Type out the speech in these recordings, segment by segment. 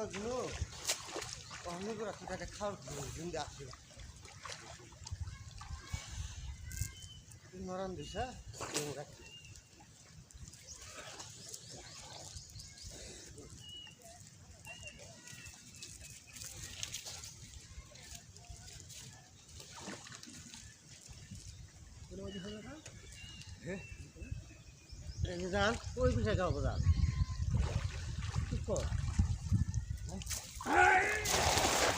এগুলো কখনো করে তাকে খাওয়ার জিন্দা আসে নরম দিশা রাখি যান, ওই পিছিয়ে যাব যান। কি কর?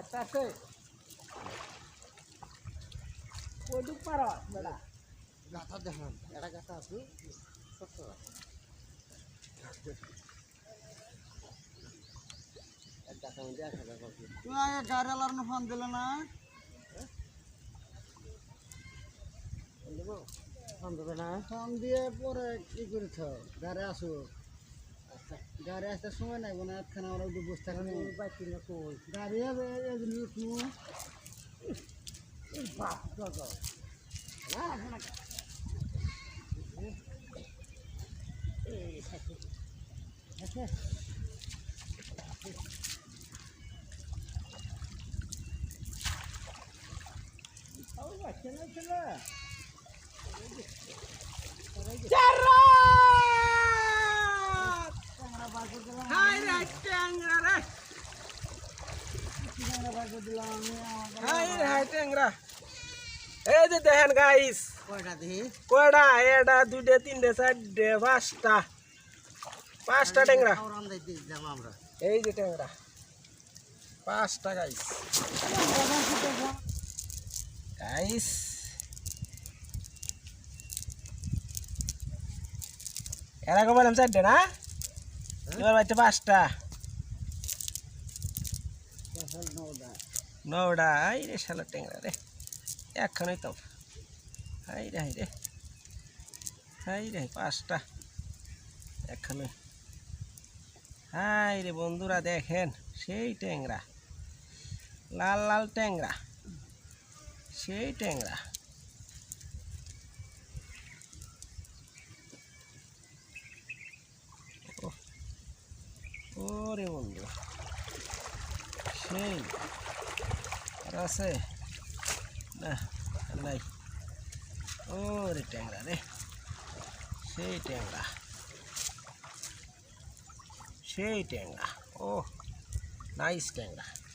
একটা আছে। পার বেড়া। গাথা দেখান। এটা গাথা আছে। সত্য গাড়ি আলার ফোন দিল না? ফোন দেবে? না? ফোন দিয়ে পরে কি করেছ গাড়ি আসো। গাড়ি আসতে সময় নাই না একখানা আমরা একটু বসে থাকি বাইক কিনে কই গাড়ি হবে এদিন হাই রে ট্যাংরা রে হাই রে হাই ট্যাংরা এই যে দেখেন গাইস কয়টা দিই কয়টা এটা দুইটা তিনটে চারটে পাঁচটা পাঁচটা ট্যাংরা খাওয়ার আন্দাজ দিয়ে দিলাম আমরা এই যে ট্যাংরা পাঁচটা গাইস গাইস এরকম বললাম চারটে না বাড়িতে পাঁচটা। রে রে। তো। হাই রে রে। হাই রে, পাঁচটা। রে বন্ধুরা, দেখেন, সেই ট্যাংরা। লাল লাল ট্যাংরা। সেই ট্যাংরা। ওরে বন্ধু। সেই, আর আছে? না নাই। ওরে ট্যাংরা রে, সেই ট্যাংরা। সেই ট্যাংরা ও নাইস ট্যাংরা।